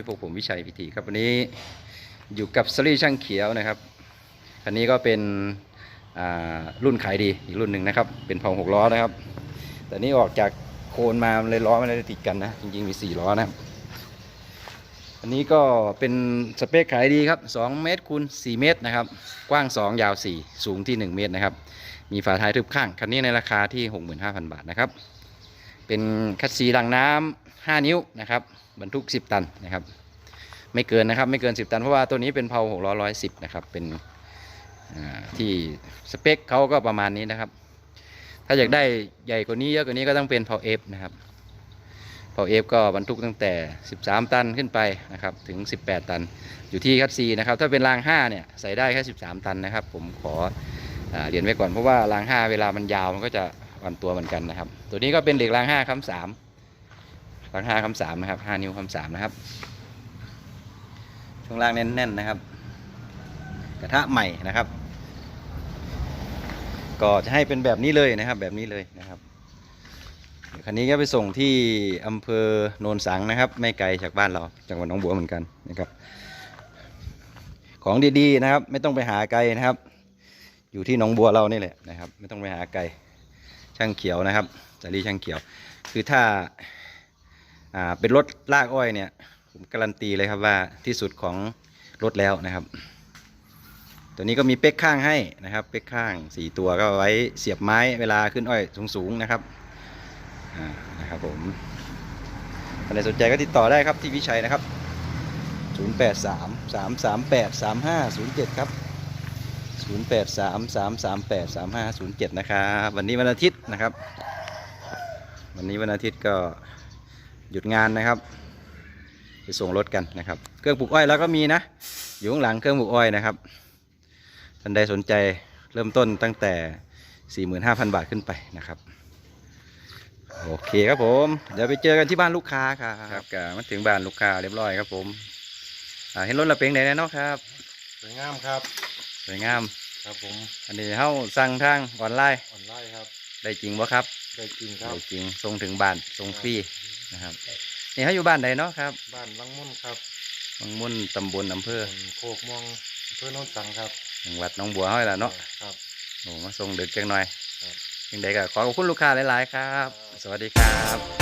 ที่พวกผมวิชัยพิธีครับวันนี้อยู่กับสลีช่างเขียวนะครับคันนี้ก็เป็นรุ่นขายดีอีกรุ่นหนึ่งนะครับ เป็นพองหกล้อนะครับ แต่นี่ออกจากโคนมามันเลยล้อไม่ได้ติดกันนะ จริงๆมีสี่ล้อนะครับอันนี้ก็เป็นสเปคขายดีครับ 2 เมตรคูณ4เมตรนะครับ กว้าง 2 ยาว 4 สูงที่ 1 เมตรนะครับ มีฝาท้ายทึบข้าง คันนี้ในราคาที่ 65,000 บาทนะครับ เป็นคัสซีดังน้ำ 5 นิ้วนะครับบรรทุก 10 ตันนะครับ ไม่เกินนะครับไม่เกิน 10 ตันเพราะว่าตัวนี้เป็นเพา6ล้อ110นะครับเป็นที่สเปคเขาก็ประมาณนี้นะครับ ถ้าอยากได้ใหญ่กว่านี้เยอะกว่านี้ก็ต้องเป็นเพาเอฟนะครับเพาเอฟก็บรรทุกตั้งแต่ 13 ตันขึ้นไปนะครับถึง 18 ตันอยู่ที่คัสซีนะครับถ้าเป็นราง5เนี่ยใส่ได้แค่13 ตันนะครับ ผมขออเรียนไว้ก่อนเพราะว่าราง 5 เวลามันยาวมันก็จะอ่อนตัวเหมือนกันนะครับ ตัวนี้ก็เป็นเหล็กราง5คำ3 ราง5คำ3นะครับ5นิ้วคำ3นะครับ ช่วงล่างแน่นๆนะครับ กระทะใหม่นะครับ ก็จะให้เป็นแบบนี้เลยนะครับ แบบนี้เลยนะครับคันนี้ก็ไปส่งที่อำเภอโนนสังนะครับ ไม่ไกลจากบ้านเราจังหวัดหนองบัวเหมือนกันนะครับ ของดีๆนะครับ ไม่ต้องไปหาไกลนะครับ อยู่ที่หนองบัวเรานี่แหละนะครับ ไม่ต้องไปหาไกลช่างเขียวนะครับจารีช่างเขียว คือถ้า อ่าเป็นรถลากอ้อยเนี่ยผมการันตีเลยครับว่าที่สุดของรถแล้วนะครับ ตัวนี้ก็มีเป๊กข้างให้นะครับ เป๊กข้างสี่ตัวก็ไว้เสียบไม้เวลาขึ้นอ้อยสูงๆนะครับอ่านะครับผมใครสนใจก็ติดต่อได้ครับที่วิชัยนะครับ 083 338 3507 ครับ 083 338 3507 นะครับ วันนี้วันอาทิตย์นะครับ วันนี้วันอาทิตย์ก็ หยุดงานนะครับ ไปส่งรถกันนะครับ เครื่องปลูกอ้อยแล้วก็มีนะ อยู่ข้างหลังเครื่องปลูกอ้อยนะครับท่านใดสนใจเริ่มต้นตั้งแต่ 45,000 บาทขึ้นไปนะครับ โอเคครับผม เดี๋ยวไปเจอกันที่บ้านลูกค้าครับครับก็มาถึงบ้านลูกค้าเรียบร้อยครับผมอ่าเห็นรถระเพียงไหนแน่เนาะครับสวยงามครับสวยงามครับผม อันนี้เฮาสั่งทางออนไลน์ออนไลน์ครับ ได้จริงบ่ครับได้จริงครับได้จริงส่งถึงบ้านส่งฟรีนะครับนี่เขาอยู่บ้านใดเนาะครับบ้านวังมุ่นครับบางมุ่นตำบลอำเภอเป็นโคกม่วงอำเพื่อโน้นสังครับจังหวัดหนองบัวเฮาล่ะเนาะครับโอ้มาส่งดึกจังหน่อยครับยังไดก็ขอขอบคุณลูกค้าหลาย ๆ ครับ สวัสดีครับ